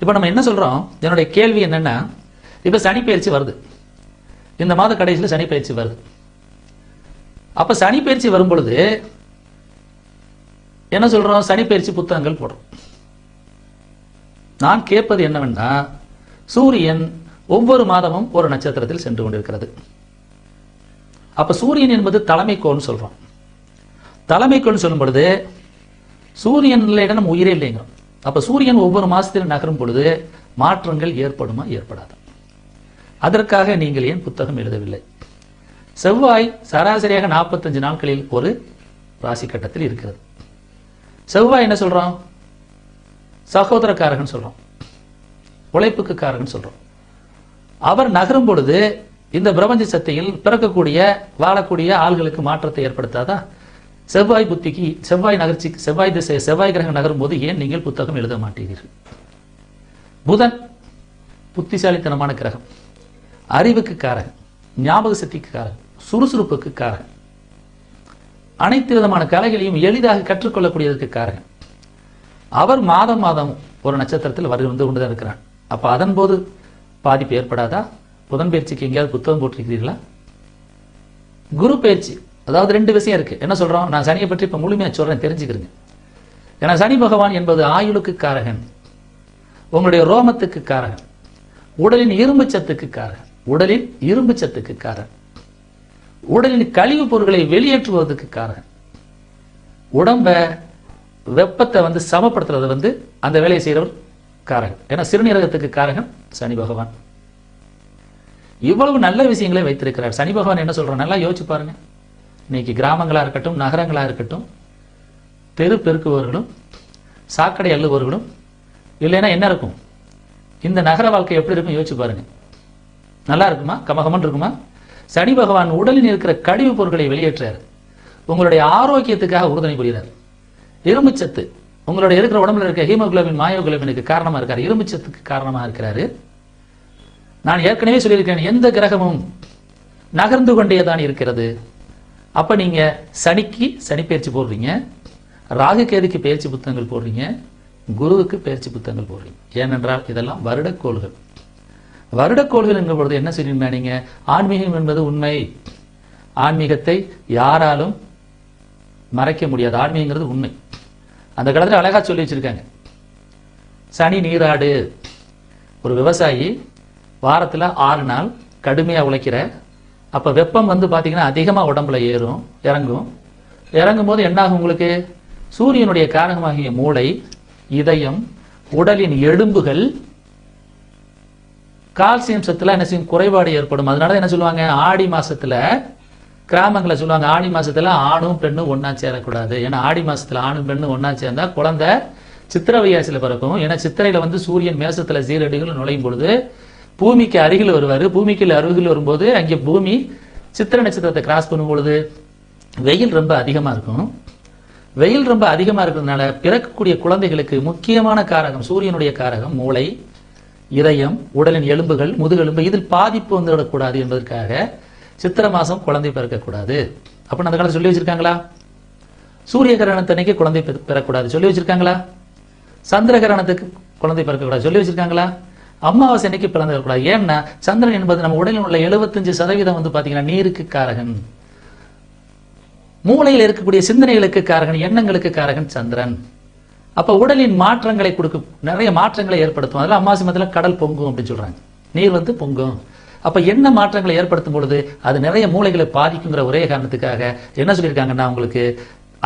இப்போ நம்ம என்ன சொல்றோம்? என்னுடைய கேள்வி என்னென்னா இப்போ சனி பயிற்சி வருது. இந்த மாத கடைசியில் சனி பயிற்சி வருது. அப்போ சனி பயிற்சி வரும் பொழுது என்ன சொல்றோம்? சனி பயிற்சி புத்தகங்கள் போடுறோம். நான் கேட்பது என்னவென்னா சூரியன் ஒவ்வொரு மாதமும் ஒரு நட்சத்திரத்தில் சென்று கொண்டிருக்கிறது. அப்போ சூரியன் என்பது தலைமைக்கோள்னு சொல்றோம். தலைமைக்கோள்னு சொல்லும் பொழுது சூரியன் இல்லைன்னா நம்ம உயிரே இல்லைங்கிறோம். அப்ப சூரியன் ஒவ்வொரு மாசத்திலும் நகரும் பொழுது மாற்றங்கள் ஏற்படுமா? ஏற்படாதா. அதற்காக நீங்கள் ஏன் புத்தகம் எழுதவில்லை? செவ்வாய் சராசரியாக நாற்பத்தஞ்சு நாட்களில் ஒரு ராசி கட்டத்தில் இருக்கிறது. செவ்வாய் என்ன சொல்றோம்? சகோதரக்காரகன் சொல்றோம். உழைப்புக்கு காரகன் சொல்றோம். அவர் நகரும் பொழுது இந்த பிரபஞ்ச சக்தியில் பிறக்கக்கூடிய வாழக்கூடிய ஆள்களுக்கு மாற்றத்தை ஏற்படுத்தாதா? செவ்வாய் புத்திக்கு செவ்வாய் நகர்ச்சி செவ்வாய் திசை செவ்வாய் கிரகம் நகரும் போது ஏன் நீங்கள் புத்தகம் எழுத மாட்டீர்கள்? புதன் புத்திசாலித்தனமான கிரகம். அறிவுக்கு காரகம் ஞாபக சக்திக்கு காரகம் சுறுசுறுப்புக்கு காரகம் அனைத்து விதமான கலைகளையும் எளிதாக கற்றுக்கொள்ளக்கூடியதற்கு காரகம் அவர் மாதம் மாதம் ஒரு நட்சத்திரத்தில் வரு வந்து கொண்டுதான் இருக்கிறார். அப்போ அதன் போது பாதிப்பு ஏற்படாதா? புதன் பயிற்சிக்கு எங்கேயாவது புத்தகம் போட்டிருக்கிறீர்களா? குரு பயிற்சி அதாவது ரெண்டு விஷயம் இருக்கு. என்ன சொல்றோம் நான் சனியை பற்றி இப்ப முழுமையா சொல்றேன் தெரிஞ்சுக்கிறேங்க ஏன்னா சனி பகவான் என்பது ஆயுளுக்கு காரகன். உங்களுடைய ரோமத்துக்கு காரகன். உடலின் இரும்பு சத்துக்கு காரகன். உடலின் இரும்பு சத்துக்கு காரகன். உடலின் கழிவுப் பொருட்களை வெளியேற்றுவதற்கு காரகன். உடம்ப வெப்பத்தை வந்து சமப்படுத்துறது வந்து அந்த வேலையை செய்கிறவர் காரகன். ஏன்னா சிறுநீரகத்துக்கு காரகன் சனி பகவான். இவ்வளவு நல்ல விஷயங்களை வைத்திருக்கிறார். சனி பகவான் என்ன சொல்றார்? நல்லா யோசிச்சு பாருங்க. இன்னைக்கு கிராமங்களாக இருக்கட்டும் நகரங்களாக இருக்கட்டும் தெரு பெருக்குபவர்களும் சாக்கடை அள்ளுபவர்களும் இல்லைன்னா என்ன இருக்கும்? இந்த நகர வாழ்க்கை எப்படி இருக்கும்? யோசிச்சு பாருங்க. நல்லா இருக்குமா? கமகமன் இருக்குமா? சனி பகவான் உடலில் இருக்கிற கழிவுப் பொருட்களை வெளியேற்றார் உங்களுடைய ஆரோக்கியத்துக்காக உறுதுணை புரிகிறார். இரும்புச்சத்து உங்களுடைய இருக்கிற உடம்புல இருக்க ஹீமோகுளோபின் மாயோகுளோபினுக்கு காரணமாக இருக்கார். இரும்புச்சத்துக்கு காரணமாக இருக்கிறாரு. நான் ஏற்கனவே சொல்லியிருக்கேன் எந்த கிரகமும் நகர்ந்து கொண்டே தான் இருக்கிறது. அப்ப நீங்க சனிக்கு சனி பயிற்சி போடுறீங்க ராகு கேதுக்கு பயிற்சி புத்தகங்கள் போடுறீங்க குருவுக்கு பயிற்சி புத்தகங்கள் போடுறீங்க. ஏனென்றால் இதெல்லாம் வருடக்கோள்கள். வருடக்கோள்கள் என்கிற பொழுது என்ன சொல்லியிருந்தா நீங்க? ஆன்மீகம் என்பது உண்மை. ஆன்மீகத்தை யாராலும் மறைக்க முடியாது. ஆன்மீகங்கிறது உண்மை. அந்த காலத்தில் அழகா சொல்லி வச்சிருக்காங்க. சனி நீராடு. ஒரு விவசாயி வாரத்தில் ஆறு நாள் கடுமையாக உழைக்கிற அப்போ வெப்பம் வந்து பார்த்தீங்கன்னா அதிகமாக உடம்புல ஏறும் இறங்கும். இறங்கும் போது என்னாகும் உங்களுக்கு? சூரியனுடைய காரணமாகிய மூளை இதயம் உடலின் எலும்புகள் கால்சியம் சத்துல என்ன செய்யும்? குறைபாடு ஏற்படும். அதனால என்ன சொல்லுவாங்க? ஆடி மாசத்துல கிராமங்களை சொல்லுவாங்க ஆடி மாசத்துல ஆணும் பெண்ணும் ஒன்னா சேரக்கூடாது. ஏன்னா ஆடி மாசத்துல ஆணும் பெண்ணும் ஒன்னா சேர்ந்தா குழந்தை சித்திரை வையாசில பிறக்கும். ஏன்னா சித்திரையில வந்து சூரியன் மேசத்துல சீரடிகள் நுழையும் பொழுது பூமிக்கு அருகில் வருவார். பூமிக்கு அருகில் வரும்போது அங்கே பூமி சித்திர நட்சத்திரத்தை கிராஸ் பண்ணும் பொழுது வெயில் ரொம்ப அதிகமாக இருக்கும். வெயில் ரொம்ப அதிகமாக இருக்கிறதுனால பிறக்கக்கூடிய குழந்தைகளுக்கு முக்கியமான காரகம் சூரியனுடைய காரகம் மூளை இதயம் உடலின் எலும்புகள் முதுகெலும்பு இதில் பாதிப்பு வந்துவிடக்கூடாது என்பதற்காக சித்திரை மாதம் குழந்தை பிறக்கக்கூடாது. அப்படின்னு அந்த காலத்தில் சொல்லி வச்சிருக்காங்களா? சூரிய கிரகணத்தன்னைக்கு குழந்தை பெற- பெறக்கூடாது. சொல்லி வச்சிருக்காங்களா? சந்திர கிரகணத்துக்கு குழந்தை பிறக்கக்கூடாது. சொல்லி வச்சிருக்காங்களா? அமாவாசை அன்னைக்கு பிறந்து வரக்கூடாது ஏன்னா சந்திரன் என்பது நம்ம உடலில் உள்ள 75% சதவீதம் வந்து பாத்தீங்கன்னா நீருக்கு காரகன். மூளையில் இருக்கக்கூடிய சிந்தனைகளுக்கு காரகன் எண்ணங்களுக்கு காரகன் சந்திரன். அப்ப உடலின் மாற்றங்களை கொடுக்கும் நிறைய மாற்றங்களை ஏற்படுத்தும். அதெல்லாம் அமாவாசை மதத்தில் கடல் பொங்கும் அப்படின்னு சொல்றாங்க. நீர் வந்து பொங்கும். அப்ப என்ன மாற்றங்களை ஏற்படுத்தும் பொழுது அது நிறைய மூளைகளை பாதிக்குங்கிற ஒரே காரணத்துக்காக என்ன சொல்லியிருக்காங்கன்னா உங்களுக்கு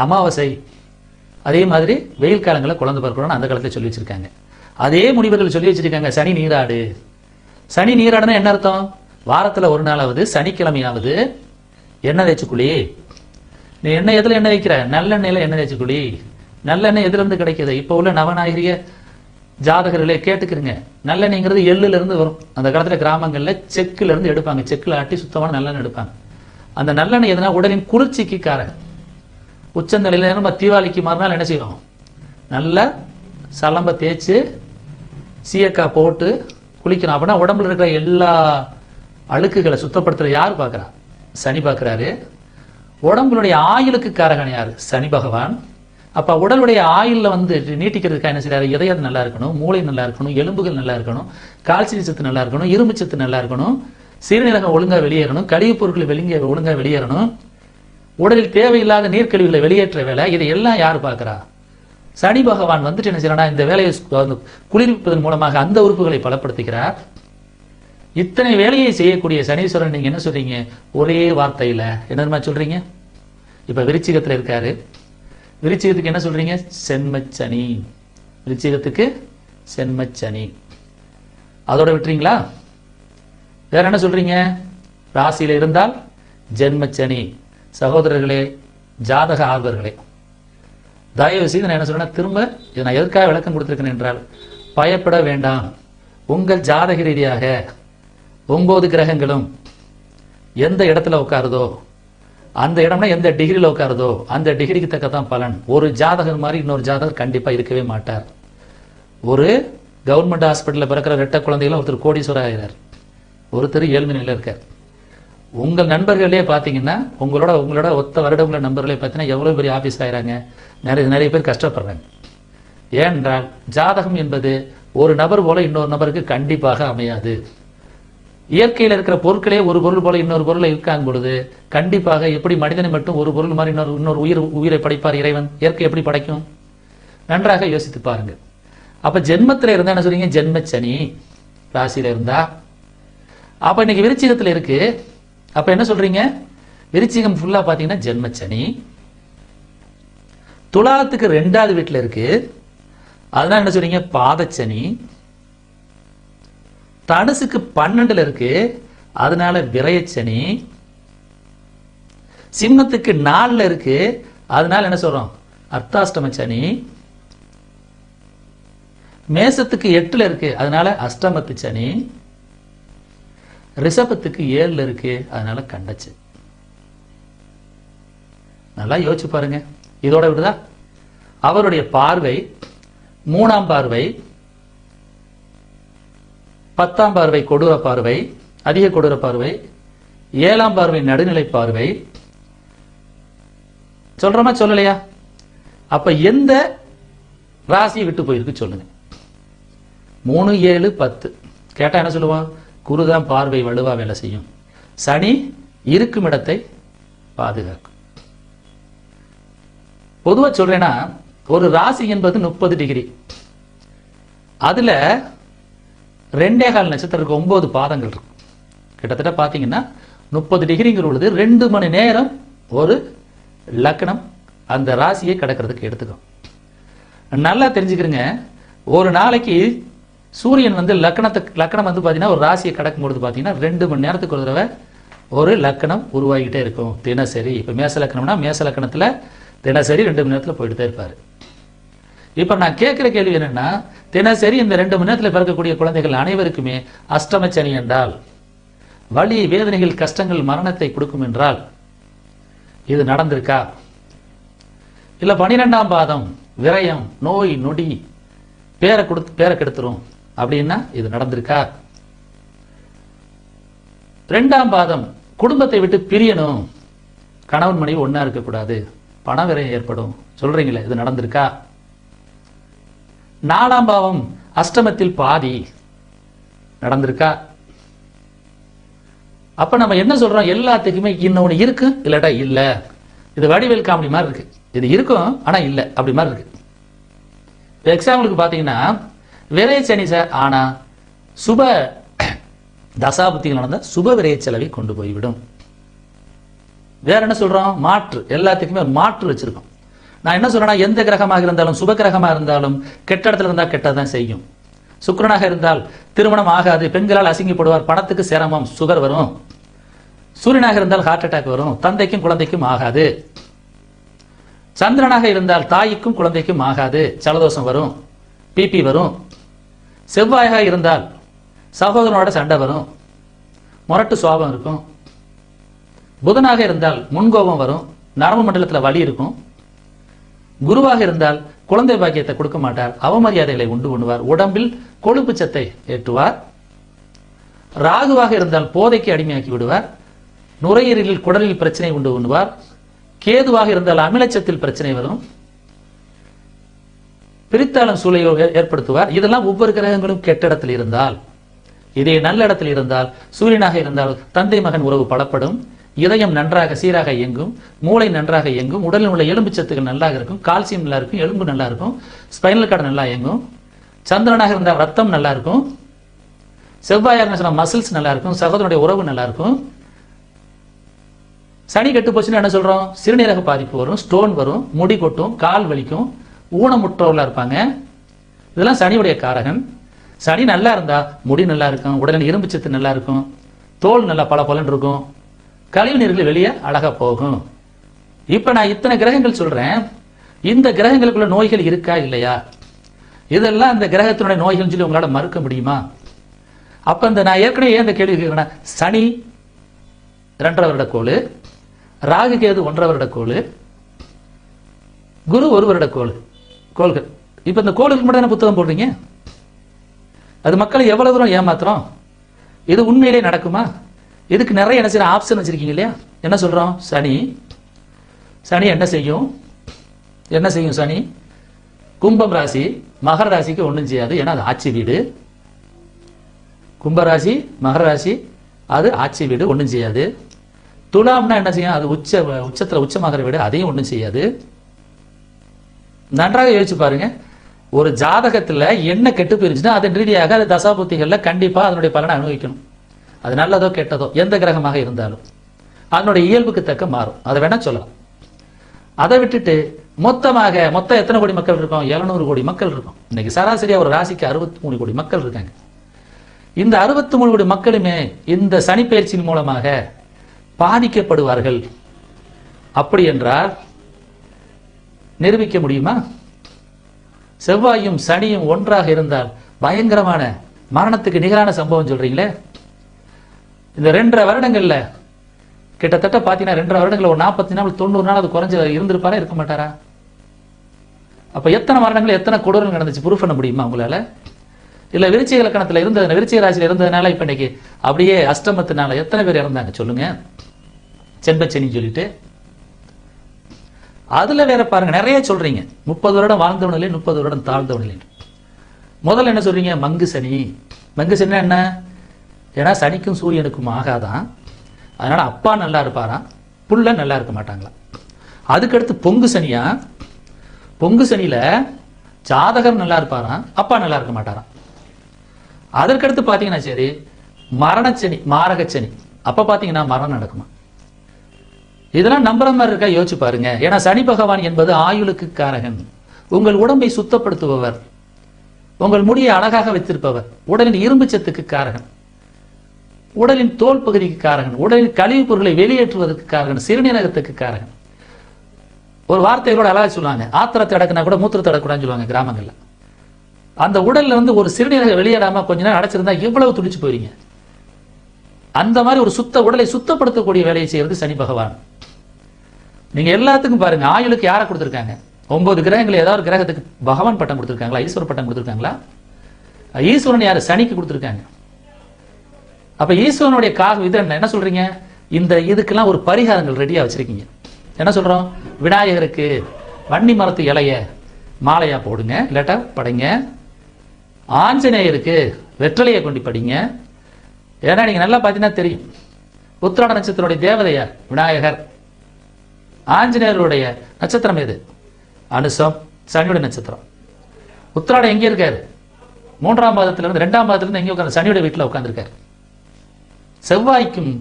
அமாவாசை அதே மாதிரி வெயில் காலங்களில் குழந்தை பிறக்கணும்னு அந்த காலத்தில் சொல்லி வச்சிருக்காங்க. அதே முனிவர்கள் சொல்லி வச்சிருக்காங்க சனி நீராடு. சனி நீராடுனா என்ன அர்த்தம்? வாரத்துல ஒரு நாளாவது சனிக்கிழமையாவது எண்ணெய் தேய்ச்சி குழி நீ எண்ணெய் எதுல எண்ணெய் வைக்கிற நல்லெண்ணெயில எண்ணெய் தேய்ச்சி குழி நல்லெண்ணெய் எதுல இருந்து கிடைக்குது? இப்போ உள்ள நவநாயகிரிய ஜாதகர்களே கேட்டுக்கிறீங்க. நல்லெண்ணெய்ங்கிறது எள்ளுல இருந்து வரும். அந்த காலத்துல கிராமங்கள்ல செக்குல இருந்து எடுப்பாங்க. செக்குல ஆட்டி சுத்தமான நல்லெண்ணெய் எடுப்பாங்க. அந்த நல்லெண்ணெய் எதுனா உடலின் குளிர்ச்சிக்கு காரகம் உச்சந்தலையில நம்ம தீபாவளிக்கு மறுநாள் என்ன செய்வோம் நல்லா சலம்ப தேய்ச்சி சீயக்காய் போட்டு குளிக்கணும். அப்படின்னா உடம்புல இருக்கிற எல்லா அழுக்குகளை சுத்தப்படுத்துகிற யார் பார்க்குறா? சனி பார்க்குறாரு. உடம்புடைய ஆயுளுக்கு காரகன் யார்? சனி பகவான். அப்போ உடலுடைய ஆயுளில் வந்து நீட்டிக்கிறதுக்காக என்ன செய்யறாரு இதயம் நல்லா இருக்கணும் மூளை நல்லா இருக்கணும் எலும்புகள் நல்லா இருக்கணும் கால்சியம் சத்து நல்லா இருக்கணும் இரும்பு சத்து நல்லா இருக்கணும் சிறுநீரகம் ஒழுங்காக வெளியேறணும் கழிவுப் பொருட்கள் வெளியே ஒழுங்காக வெளியேறணும். உடலில் தேவையில்லாத நீர்க்கழிவுகளை வெளியேற்ற வேலை. இதை எல்லாம் யார் பார்க்குறா? சனி பகவான் வந்துட்டு என்ன செய்யறா இந்த வேலையை குளிர்விப்பதன் மூலமாக அந்த உறுப்புகளை பலப்படுத்துகிறார். இத்தனை வேலையை செய்யக்கூடிய சனீஸ்வரன் நீங்க என்ன சொல்றீங்க? ஒரே வார்த்தையில. என்ன சொல்றீங்க? இப்ப விருச்சிகத்துல இருக்காரு. விருச்சிகத்துக்கு என்ன சொல்றீங்க? சென்மச்சனி விருச்சிகத்துக்கு சென்மச்சனி அதோட விட்டுறீங்களா? வேற என்ன சொல்றீங்க? ராசியில இருந்தால் ஜென்மச்சனி சகோதரர்களே ஜாதக ஆர்வர்களே. தயவு செய்து நான் என்ன சொல்றேன்னா திரும்ப இதை நான் எதற்காக விளக்கம் கொடுத்துருக்கேன் என்றால் பயப்பட வேண்டாம். உங்கள் ஜாதக ரீதியாக ஒன்பது கிரகங்களும் எந்த இடத்துல உட்காருதோ அந்த இடம்னா எந்த டிகிரியில் உட்காருதோ அந்த டிகிரிக்கு தக்க தான் பலன். ஒரு ஜாதகர் மாதிரி இன்னொரு ஜாதகர் கண்டிப்பாக இருக்கவே மாட்டார். ஒரு கவர்மெண்ட் ஹாஸ்பிட்டலில் பிறக்கிற ரெட்ட குழந்தைகளும் ஒருத்தர் கோடீஸ்வரர் ஆகிறார். ஒருத்தர் ஏழ்மை நிலையில் இருக்கார். உங்கள் நண்பர்களே பார்த்தீங்கன்னா உங்களோட உங்களோட ஒத்த வருடம் உள்ள நண்பர்களே பார்த்தீங்கன்னா எவ்வளோ பெரிய ஆஃபீஸ் ஆகிறாங்க நிறைய நிறைய பேர் கஷ்டப்படுறாங்க. ஏனென்றால் ஜாதகம் என்பது ஒரு நபர் போல இன்னொரு நபருக்கு கண்டிப்பாக அமையாது. இயற்கையில் இருக்கிற பொருட்களே ஒரு பொருள் போல இன்னொரு பொருளை இருக்காங்க பொழுது கண்டிப்பாக எப்படி மனிதனை மட்டும் ஒரு பொருள் மாதிரி இன்னொரு இன்னொரு உயிர் உயிரை படைப்பார் இறைவன்? இயற்கை எப்படி படைக்கும்? நன்றாக யோசித்து பாருங்க. அப்ப ஜென்மத்தில் இருந்தா என்ன சொல்றீங்க? ஜென்மச்சனி ராசியில இருந்தா. அப்ப இன்னைக்கு விருச்சிகத்தில் இருக்கு அப்ப என்ன சொல்றீங்க? விருச்சிகம் ஃபுல்லா பாத்தீங்கன்னா ஜென்மச்சனி. துலாத்துக்கு ரெண்டாவது வீட்டுல இருக்கு. அதனால என்ன சொல்றீங்க? பாதச்சனி. தனுசுக்கு பன்னெண்டுல இருக்கு. அதனால விரயச்சனி. சிம்மத்துக்கு நாலுல இருக்கு. அதனால என்ன சொல்றோம்? அர்த்தாஷ்டம சனி மேசத்துக்கு எட்டுல இருக்கு. அதனால அஷ்டமத்து சனி ரிஷபத்துக்கு ஏழில் இருக்கு அதனால கண்டச்சு. நல்லா யோசிச்சு பாருங்க. இதோட விடுதா? அவருடைய பார்வை மூணாம் பார்வை பத்தாம் பார்வை கொடூர பார்வை அதிக கொடூர பார்வை ஏழாம் பார்வை நடுநிலை பார்வை. சொல்றோமா சொல்லலையா? அப்ப எந்த ராசியை விட்டு போயிருக்கு சொல்லுங்க. மூணு ஏழு பத்து. கேட்டா என்ன குரு குருதான் பார்வை வலுவா வேலை செய்யும். சனி இருக்கும் இடத்தை பாதுகாக்கும். பொதுவா சொல்றேன்னா ஒரு ராசி என்பது முப்பது டிகிரி. அதுல ரெண்டே கால் நட்சத்திரத்துக்கு ஒன்பது பாதங்கள் இருக்கும். கிட்டத்தட்ட பார்த்தீங்கன்னா முப்பது டிகிரிங்கிற பொழுது ரெண்டு மணி நேரம் ஒரு லக்னம் அந்த ராசியை கிடக்கிறதுக்கு எடுத்துக்கும். நல்லா தெரிஞ்சுக்கிறங்க. ஒரு நாளைக்கு சூரியன் வந்து லக்கணத்துக்கு லக்னம் வந்து பார்த்தீங்கன்னா ஒரு ராசியை கடக்கும் பொழுது பார்த்தீங்கன்னா ரெண்டு மணி நேரத்துக்கு ஒரு தடவை ஒரு லக்னம் உருவாகிட்டே இருக்கும். தினசரி. இப்போ மேச லக்னம்னா மேச லக்னத்தில் தினசரி ரெண்டு மணி நேரத்தில் போயிட்டு தான் இருப்பார். இப்ப நான் கேட்கிற கேள்வி என்னன்னா தினசரி இந்த ரெண்டு மணி நேரத்தில் பிறக்கக்கூடிய குழந்தைகள் அனைவருக்குமே அஷ்டமச்சனி என்றால் வலி வேதனைகள் கஷ்டங்கள் மரணத்தை கொடுக்கும் என்றால் இது நடந்திருக்கா? இல்ல பனிரெண்டாம் பாதம் விரயம் நோய் நொடி பேரை கொடுத்து பேரை கெடுத்துரும். அப்படின்னா இது நடந்திருக்கா? ரெண்டாம் பாதம் குடும்பத்தை விட்டு பிரியணும். கணவன் மனைவி ஒண்ணா இருக்கக்கூடாது. பணவிரயம் ஏற்படும். சொல்றீங்களே இது நடந்திருக்கா? நாலாம் பாவம் அஷ்டமத்தில் பாதி. நடந்திருக்கா? அப்ப நம்ம என்ன சொல்றோம்? எல்லாத்துக்குமே இன்னொன்னு இருக்கு இல்லடா இல்ல. இது வடிவேல் காமெடி மாதிரி இருக்கு. இது இருக்கும் ஆனா இல்ல அப்படி மாதிரி இருக்கு. எக்ஸாம்பிளுக்கு பாத்தீங்கன்னா விரை சனி சார் ஆனா சுப தசாபுத்திகள் நடந்த சுப விரை செலவை கொண்டு போய்விடும். வேற என்ன சொல்றோம்? மாற்று. எல்லாத்துக்குமே ஒரு மாற்று வச்சிருக்கோம். நான் என்ன சொல்றேன்னா எந்த கிரகமாக இருந்தாலும் சுப கிரகமாக இருந்தாலும் கெட்ட இடத்துல இருந்தால் கெட்டதான் செய்யும். சுக்கரனாக இருந்தால் திருமணம் ஆகாது பெண்களால் அசிங்கப்படுவார் பணத்துக்கு சிரமம் சுகர் வரும். சூரியனாக இருந்தால் ஹார்ட் அட்டாக் வரும். தந்தைக்கும் குழந்தைக்கும் ஆகாது. சந்திரனாக இருந்தால் தாய்க்கும் குழந்தைக்கும் ஆகாது. ஜலதோஷம் வரும். பிபி வரும். செவ்வாயாக இருந்தால் சகோதரனோட சண்டை வரும். முரட்டு சுவாபம் இருக்கும். புதனாக இருந்தால் முன்கோபம் வரும். நரம்பு மண்டலத்தில் வலி இருக்கும். குருவாக இருந்தால் குழந்தை பாக்கியத்தை கொடுக்க மாட்டார். அவமரியாதைகளை உண்டு பண்ணுவார். உடம்பில் கொழுப்பு சத்தை ஏற்றுவார். ராகுவாக இருந்தால் போதைக்கு அடிமையாக்கி விடுவார். நுரையீரலில் குடலில் பிரச்சனை உண்டு பண்ணுவார். கேதுவாக இருந்தால் அமிலச்சத்தில் பிரச்சனை வரும். பிரித்தாளும் சூழலை ஏற்படுத்துவார். இதெல்லாம் ஒவ்வொரு கிரகங்களும் கெட்ட இடத்தில் இருந்தால் இதே நல்ல இடத்தில் இருந்தால் சூரியனாக இருந்தால் தந்தை மகன் உறவு பலப்படும் இதயம் நன்றாக சீராக இயங்கும் மூளை நன்றாக இயங்கும் உடலில் உள்ள எலும்பு சத்துக்கள் நல்லா இருக்கும் கால்சியம் நல்லா இருக்கும் எலும்பு நல்லா இருக்கும் ஸ்பைனல் கார்டு நல்லா இயங்கும் சந்திரனாக இருந்தால் ரத்தம் நல்லா இருக்கும் செவ்வாயாக சொன்னா மசில்ஸ் நல்லா இருக்கும் சகோதரனுடைய உறவு நல்லா இருக்கும். சனி கெட்டு போச்சுன்னா என்ன சொல்றோம்? சிறுநீரக பாதிப்பு வரும் ஸ்டோன் வரும் முடி கொட்டும் கால் வலிக்கும் ஊனமுற்றவர்களா இருப்பாங்க. இதெல்லாம் சனியுடைய காரகம் சனி நல்லா இருந்தா முடி நல்லா இருக்கும் உடலின் இரும்பு சத்து நல்லா இருக்கும் தோல் நல்லா பல இருக்கும். கழிவு நீர்கள் வெளியே அழகா போகும். இப்ப நான் இத்தனை கிரகங்கள் சொல்றேன். இந்த கிரகங்களுக்குள்ள நோய்கள் இருக்கா இல்லையா? இதெல்லாம் அந்த கிரகத்தினுடைய நோய்கள்னு சொல்லி உங்களால மறுக்க முடியுமா? அப்ப இந்த நான் ஏற்கனவே ஏன் இந்த கேள்வி கேட்கிறேன்னா சனி இரண்டரை வருட கோள் ராகு கேது ஒன்றரை வருட கோள் குரு ஒரு வருட கோள். கோள்கள். இப்போ இந்த கோளுக்கு மட்டும் என்ன புத்தகம் போடுறீங்க? அது மக்களை எவ்வளவு தூரம் ஏமாத்துறோம்? இது உண்மையிலே நடக்குமா? இதுக்கு நிறைய என்ன செய்யற ஆப்ஷன் வச்சிருக்கீங்க இல்லையா? என்ன சொல்றோம்? சனி. சனி என்ன செய்யும்? என்ன செய்யும் சனி? கும்பம் ராசி மகர ராசிக்கு ஒன்றும் செய்யாது. ஏன்னா அது ஆட்சி வீடு. கும்பராசி மகர ராசி அது ஆட்சி வீடு ஒன்றும் செய்யாது. துலாம்னா என்ன செய்யும்? அது உச்ச உச்சத்தில் உச்சமாகிற வீடு அதையும் ஒன்றும் செய்யாது. நன்றாக யோசிச்சு பாருங்க. ஒரு ஜாதகத்துல என்ன கெட்டு போயிருச்சுன்னா அதன் ரீதியாக அது தசாபுத்திகள்ல கண்டிப்பா அதனுடைய பலனை அனுபவிக்கணும். அது நல்லதோ கெட்டதோ எந்த கிரகமாக இருந்தாலும். அதனுடைய இயல்புக்கு தக்க மாறும். அதை வேணா சொல்லலாம். அதை விட்டுட்டு மொத்தமாக மொத்தம் எத்தனை கோடி மக்கள் இருக்கோம்? 700 கோடி மக்கள் இருக்கும். இன்னைக்கு சராசரியா ஒரு ராசிக்கு 63 கோடி மக்கள் இருக்காங்க. இந்த 63 கோடி மக்களுமே இந்த சனிப்பெயர்ச்சியின் மூலமாக பாதிக்கப்படுவார்கள். அப்படி என்றால் நிரூபிக்க முடியுமா? செவ்வாயும் சனியும் ஒன்றாக இருந்தால் பயங்கரமான மரணத்துக்கு நிகரான சம்பவம் சொல்றீங்களே? இந்த ரெண்டரை வருடங்கள்ல கிட்டத்தட்ட பாத்தீங்கன்னா ரெண்டரை வருடங்கள்ல ஒரு நாற்பத்தி நாள் தொண்ணூறு நாள் அது குறைஞ்ச இருந்திருப்பாரா இருக்க மாட்டாரா? அப்ப எத்தனை மரணங்கள் எத்தனை கொடூரம் நடந்துச்சு? ப்ரூஃப் பண்ண முடியுமா உங்களால? இல்ல விருச்சிக இலக்கணத்துல இருந்தது விருச்சிக ராசியில இருந்ததுனால இப்ப இன்னைக்கு அப்படியே அஷ்டமத்தினால எத்தனை பேர் இறந்தாங்க சொல்லுங்க. செண்பச்சனின்னு சொல்லிட்டு. அதுல வேற பாருங்க நிறைய சொல்றீங்க. முப்பது வருடம் வாழ்ந்தவனிலே முப்பது வருடம் தாழ்ந்தவனிலே. முதல்ல என்ன சொல்றீங்க? மங்கு சனி. மங்கு சனி என்ன? ஏன்னா சனிக்கும் சூரியனுக்கும் ஆகாதான். அதனால அப்பா நல்லா இருப்பாராம் புள்ள நல்லா இருக்க மாட்டாங்களாம். அதுக்கடுத்து பொங்கு சனியா? பொங்கு சனியில ஜாதகர் நல்லா இருப்பாராம் அப்பா நல்லா இருக்க மாட்டாராம். அதற்கடுத்து பாத்தீங்கன்னா சரி மரணச்சனி மாரகச்சனி. அப்ப பாத்தீங்கன்னா மரணம் நடக்குமா? இதெல்லாம் நம்புற மாதிரி இருக்கா? யோசிச்சு பாருங்க. ஏன்னா சனி பகவான் என்பது ஆயுளுக்கு காரகன். உங்கள் உடம்பை சுத்தப்படுத்துபவர். உங்கள் முடியை அழகாக வைத்திருப்பவர். உடலின் இரும்பு சத்துக்கு காரகன். உடலின் தோல் பகுதிக்கு காரகன். உடலின் கழிவுப் பொருளை வெளியேற்றுவதற்கு காரகன். சிறுநீரகத்துக்கு காரகன். ஒரு வார்த்தைகளோட அழகா சொல்லுவாங்க. ஆத்திரத்தை அடக்குனா கூட மூத்திரத்தை அடக்கூடாதுன்னு சொல்லுவாங்க கிராமங்களில். அந்த உடல்ல இருந்து ஒரு சிறுநீரக வெளியேறாம கொஞ்ச நேரம் அடைச்சிருந்தா எவ்வளவு துடிச்சு போயிருங்க அந்த மாதிரி ஒரு சுத்த உடலை சுத்தப்படுத்தக்கூடிய வேலையை செய்யறது சனி பகவான். நீங்க எல்லாத்துக்கும் பாருங்க ஆயுளுக்கு யாரை கொடுத்துருக்காங்க? ஒன்பது கிரகங்கள் ஏதாவது ஒரு கிரகத்துக்கு பகவான் பட்டம் கொடுத்துருக்காங்களா? ஈஸ்வர பட்டம் கொடுத்துருக்காங்களா? ஈஸ்வரன் யார்? சனிக்கு கொடுத்துருக்காங்க. அப்ப ஈஸ்வரனுடைய காக இது என்ன என்ன சொல்றீங்க? இந்த இதுக்கெல்லாம் ஒரு பரிகாரங்கள் ரெடியா வச்சிருக்கீங்க. என்ன சொல்றோம்? விநாயகருக்கு வன்னி மரத்து இலைய மாலையா போடுங்க இல்லாட்டா படைங்க. ஆஞ்சநேயருக்கு வெற்றலையை கொண்டு படிங்க. ஏன்னா நீங்க நல்லா பார்த்தீங்கன்னா தெரியும். உத்திராட நட்சத்திரனுடைய தேவதையார் விநாயகர். ஆஞ்சநேயருடைய நட்சத்திரம் எது? அனுசம் சனியுடைய நட்சத்திரம். உத்திராடம் எங்கே இருக்காரு? மூன்றாம் பாதத்திலிருந்து ரெண்டாம் பாதத்துல எங்கே உட்காந்து சனியுடைய வீட்டில் உட்காந்துருக்காரு செவ்வாய்க்கும்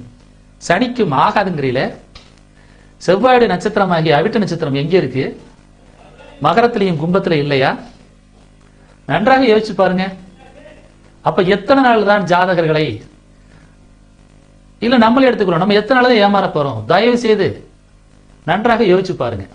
சனிக்கும் ஆகாதுங்கிறீல செவ்வாயுடைய நட்சத்திரமாகிய அவிட்ட நட்சத்திரம் எங்கே இருக்கு? மகரத்திலையும் கும்பத்தில் இல்லையா? நன்றாக யோசிச்சு பாருங்க. அப்ப எத்தனை நாள் தான் ஜாதகர்களை இல்ல நம்மளே எடுத்துக்கிறோம் நம்ம எத்தனை நாள் தான் ஏமாற போறோம்? தயவு செய்து நன்றாக யோசிச்சு பாருங்க.